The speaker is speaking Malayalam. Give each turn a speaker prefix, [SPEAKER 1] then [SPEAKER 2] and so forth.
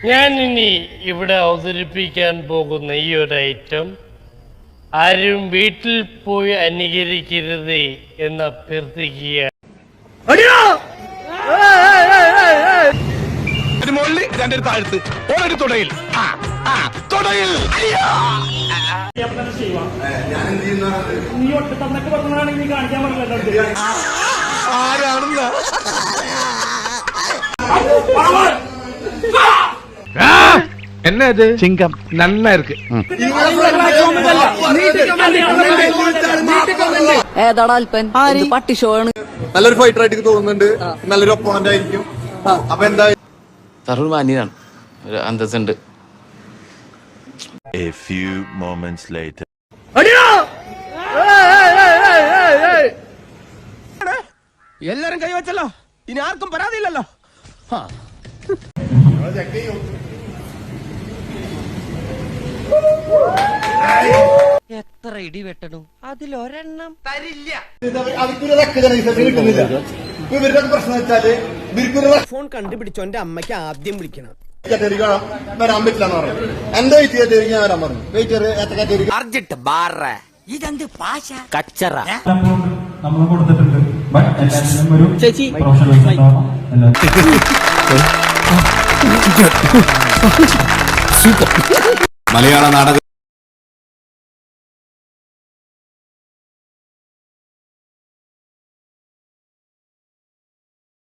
[SPEAKER 1] ഞാൻ ഇനി ഇവിടെ അവതരിപ്പിക്കാൻ പോകുന്ന ഈ ഒരു ഐറ്റം ആരും വീട്ടിൽ പോയി അനുകരിക്കരുത് എന്ന് അഭ്യർത്ഥിക്കുക
[SPEAKER 2] ഒരു
[SPEAKER 3] என்ன இது சிங்கம் நன்னா இருக்கு
[SPEAKER 4] ഏതാടാ അല്പൻ ഇത് പട്ടി ഷോ ആണ്
[SPEAKER 5] നല്ലൊരു ഫൈറ്റർ ആയിട്ട് എനിക്ക് തോന്നുന്നുണ്ട് നല്ലൊരു ഒപ്പോണന്റ് ആയിരിക്കും അപ്പൊ എന്താ
[SPEAKER 6] തറു മാന്യനാണ് ഒരു അന്തസ്സുണ്ട്
[SPEAKER 7] A few moments later.
[SPEAKER 2] എല്ലാരും കൈവച്ചല്ലോ ഇനി ആർക്കും പരാതിയില്ലല്ലോ
[SPEAKER 8] എത്ര ഇടി വെട്ടണു? അതിലൊരെണ്ണം.
[SPEAKER 5] തരില്ല. ഇവരുടെ പ്രശ്നം വെച്ചാൽ
[SPEAKER 8] ഫോൺ കണ്ടുപിടിച്ചോ എന്റെ അമ്മയ്ക്ക് ആദ്യം വിളിക്കണം.
[SPEAKER 5] കാറ്റഗറി വരാൻ പറ്റില്ല എന്ന് പറഞ്ഞു എന്റെ വെയിറ്റ് കാറ്റഗറി ഞാൻ വരാൻ പറഞ്ഞു. വെയിറ്റ് ഏത്ത കാറ്റഗറി
[SPEAKER 8] കച്ചറ.
[SPEAKER 9] നമ്മൾ കൊടുത്തിട്ടുണ്ട് എല്ലാവരും
[SPEAKER 2] മലയാള നാടക